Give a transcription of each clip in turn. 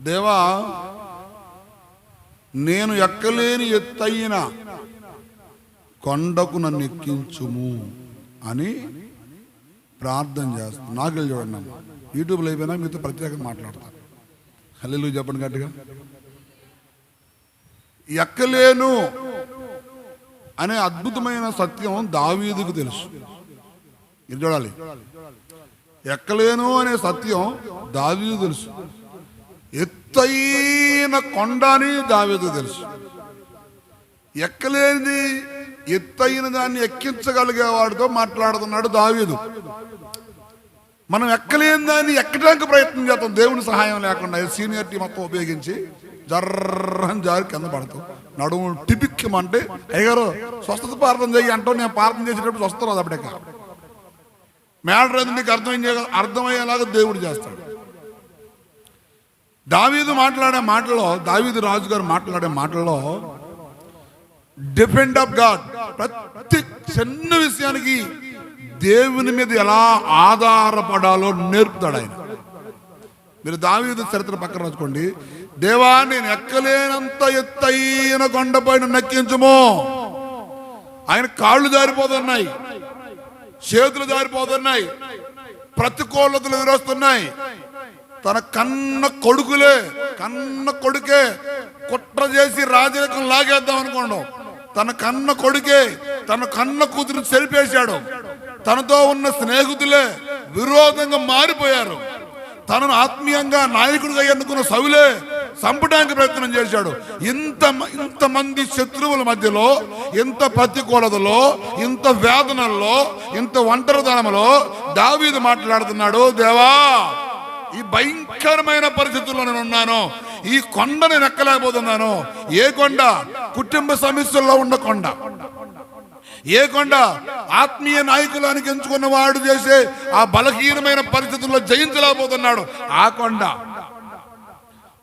దేవా నేను ఎక్కలేని ఎత్తయిన కొండకు నన్ను ఎక్కించుము అని ప్రార్థన చేస్తాను నాకు వెళ్ళి చూడండి అమ్మ. యూట్యూబ్లో అయిపోయినా మీతో ప్రత్యేకంగా మాట్లాడతాను హల్లు చెప్పండి గట్టిగా. ఎక్కలేను అనే అద్భుతమైన సత్యం దావీదుకు తెలుసు. ఇది చూడాలి. ఎక్కలేను అనే సత్యం దావీదు తెలుసు. ఎత్తైన కొండ అని దావేదో తెలుసు. ఎక్కలేనిది ఎత్తైన దాన్ని ఎక్కించగలిగే వాడితో మాట్లాడుతున్నాడు దావీదు. మనం ఎక్కలేని దాన్ని ఎక్కడానికి ప్రయత్నం చేస్తాం దేవుని సహాయం లేకుండా. సీనియర్టీ మొత్తం ఉపయోగించి జర్రని జారి కింద పడతాం. నడుము టిపిక్కమంటే అయ్యగారు స్వస్థత ప్రార్థన చేయి అంటాం నేను ప్రార్థన చేసేటప్పుడు స్వస్థ రాదు అప్పటికే. మేడర్ అది నీకు అర్థమయ్యే అర్థమయ్యేలాగా దేవుడు చేస్తాడు. దావీదు మాట్లాడే మాటలో దావీదు రాజు గారు మాట్లాడే మాటల్లో డిపెండ్ ఆఫ్ గాడ్ ప్రతి చిన్న విషయానికి దేవుని మీద ఎలా ఆధారపడాలో నేర్పుతాడు ఆయన. మీరు దావీదు చరిత్ర పక్కన రాసుకోండి. దేవా నేను ఎక్కలేనంత ఎత్తైన కొండపైన నక్కించుము. ఆయన కాళ్ళు జారిపోతున్నాయి చేతులు జారిపోతున్నాయి ప్రతికూలతలు ఎదురొస్తున్నాయి. తన కన్న కొడుకులే కన్న కొడుకే కుట్ర చేసి రాజరికం లాగేద్దాం అనుకోండు. తన కన్న కొడుకే తన కన్న కూతురు చెరిపేశాడు. తనతో ఉన్న స్నేహితులే విరోధంగా మారిపోయారు. తనను ఆత్మీయంగా నాయకుడిగా ఎన్నుకున్న సవులే చంపడానికి ప్రయత్నం చేశాడు. ఇంత ఇంతమంది శత్రువుల మధ్యలో ఇంత ప్రతికూలతలో ఇంత వేదనల్లో ఇంత ఒంటరితనంలో దావీదు మాట్లాడుతున్నాడు దేవా ఈ భయంకరమైన పరిస్థితుల్లో నేను ఉన్నాను. ఈ కొండ నేను ఎక్కలేకపోతున్నాను. ఏ కొండ? కుటుంబ సమస్యల్లో ఉన్న కొండ. ఏ కొండ? ఆత్మీయ నాయకులానికి ఎంచుకున్న వాడు చేసే ఆ బలహీనమైన పరిస్థితుల్లో జయించలేకపోతున్నాడు. ఆ కొండ.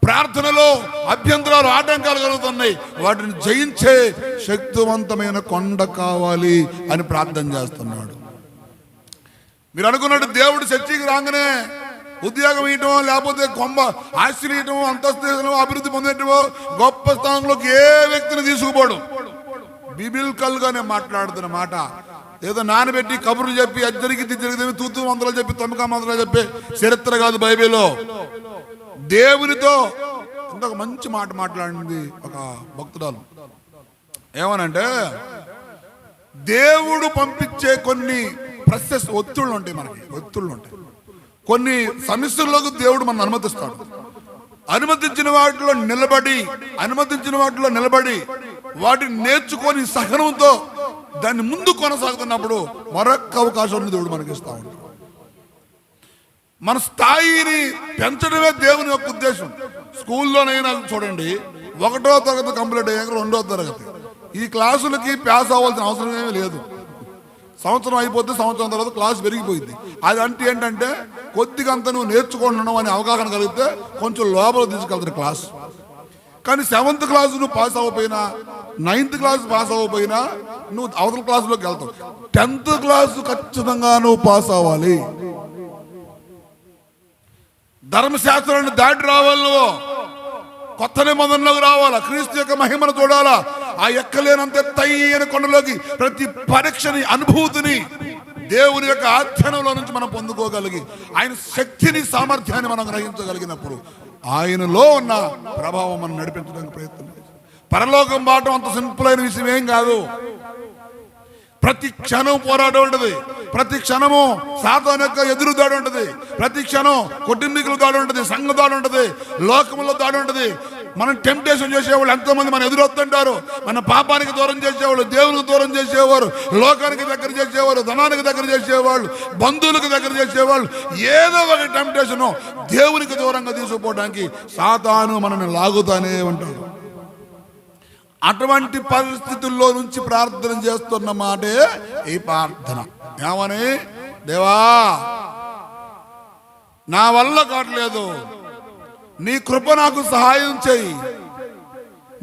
ప్రార్థనలో అభ్యంతరాలు ఆటంకాలు కలుగుతున్నాయి. వాటిని జయించే శక్తివంతమైన కొండ కావాలి అని ప్రార్థన చేస్తున్నాడు. మీరు అనుకున్నట్టు దేవుడు చర్చికి రాగానే ఉద్యోగం ఇవ్వటం లేకపోతే కొంబ ఆశ్రయటం ఇవ్వటం అంతస్తు అభివృద్ధి పొందేటమో గొప్ప స్థానంలోకి ఏ వ్యక్తిని తీసుకుపోవడం బిబిల్కల్ గానే మాట్లాడుతున్న మాట. ఏదో నానబెట్టి కబుర్లు చెప్పి అది జరిగింది జరిగింది తూతు మందులు చెప్పి తొమ్మిది మందులు చెప్పి చరిత్ర కాదు బైబిల్లో. దేవునితో ఇంకొక మంచి మాట మాట్లాడింది ఒక భక్తురాలు. ఏమనంటే దేవుడు పంపించే కొన్ని ప్రసెస్ ఒత్తిళ్ళు ఉంటాయి మనకి ఒత్తిళ్ళు ఉంటాయి. కొన్ని సమస్యల్లోకి దేవుడు మనం అనుమతిస్తాడు. అనుమతించిన వాటిలో నిలబడి అనుమతించిన వాటిలో నిలబడి వాటిని నేర్చుకొని సహనంతో దాన్ని ముందు కొనసాగుతున్నప్పుడు మరొక అవకాశం దేవుడు మనకి ఇస్తా ఉంటాడు మన స్థాయిని పెంచడమే దేవుని యొక్క ఉద్దేశం. స్కూల్లోనైనా చూడండి ఒకటో తరగతి కంప్లీట్ అయ్యాక రెండో తరగతి. ఈ క్లాసులకి పాస్ అవ్వాల్సిన అవసరం ఏమీ లేదు. సంవత్సరం అయిపోతే సంవత్సరం తర్వాత క్లాస్ పెరిగిపోయింది. అది అంటే ఏంటంటే కొద్దిగా అంత నువ్వు నేర్చుకుంటున్నావు అనే అవగాహన కలిగితే కొంచెం లోపల తీసుకెళ్తారు క్లాస్. కానీ సెవెంత్ క్లాస్ నువ్వు పాస్ అవ్వకపోయినా నైన్త్ క్లాస్ పాస్ అవ్వకపోయినా నువ్వు అవతల క్లాసులోకి వెళ్తావు. టెన్త్ క్లాస్ ఖచ్చితంగా నువ్వు పాస్ అవ్వాలి. ధర్మశాస్త్రాన్ని దాటి రావాలి నువ్వు. కొత్త నిబంధనలోకి రావాలా? క్రీస్తు యొక్క మహిమను చూడాలా? ఆ ఎక్కలేనంత ఎత్తైన కొండలోకి ప్రతి పరీక్షని అనుభూతిని దేవుని యొక్క ఆధ్యానంలో నుంచి మనం పొందుకోగలిగి ఆయన శక్తిని సామర్థ్యాన్ని మనం గ్రహించగలిగినప్పుడు ఆయనలో ఉన్న ప్రభావం మనం నడిపించడానికి ప్రయత్నం పరలోకం బాటం అంత సింపుల్ అయిన విషయం ఏం కాదు. ప్రతి క్షణం పోరాటం ఉంటుంది. ప్రతి క్షణము సాతాన్ యొక్క ఎదురు దాడి ఉంటుంది. ప్రతి క్షణం కుటుంబీకుల దాడి ఉంటుంది. సంఘ దాడి ఉంటుంది. లోకముల దాడి ఉంటుంది. మనం టెంప్టేషన్ చేసేవాళ్ళు ఎంతో మంది మన ఎదురొస్తుంటారు. మన పాపానికి దూరం చేసేవాళ్ళు దేవునికి దూరం చేసేవారు లోకానికి దగ్గర చేసేవారు ధనానికి దగ్గర చేసేవాళ్ళు బంధువులకు దగ్గర చేసేవాళ్ళు. ఏదో ఒక టెంప్టేషన్ దేవునికి దూరంగా తీసుకుపోవడానికి సాతాను మనల్ని లాగుతానే ఉంటాడు. అటువంటి పరిస్థితుల్లో నుంచి ప్రార్థన చేస్తున్న మాటే ఈ ప్రార్థన. ఏమని? దేవా నా వల్ల కావట్లేదు. నీ కృప నాకు సహాయం చేయి.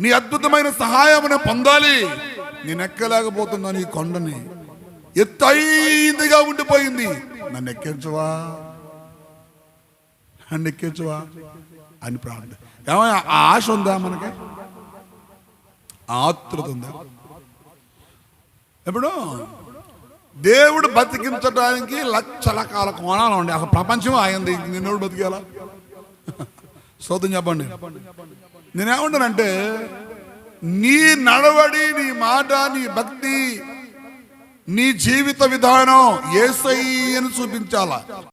నీ అద్భుతమైన సహాయం పొందాలి. నేను ఎక్కలేకపోతున్నాను ఈ కొండని ఎత్తైందిగా ఉండిపోయింది. నన్ను ఎక్కించవా? నన్ను ఎక్కించవా? అని ప్రార్థన. ఏమైనా ఆశ ఉందా మనకి? ఆతృత ఉందా? ఇప్పుడు దేవుడు బతికించడానికి లక్షల కాల కోణాలు ఉండే అసలు ప్రపంచం ఆగింది. నిన్నోడు బతికేలా? శోధం చెప్పండి. నేనేమంటానంటే నీ నడవడి నీ మాట నీ భక్తి నీ జీవిత విధానం ఏసై అని చూపించాలా?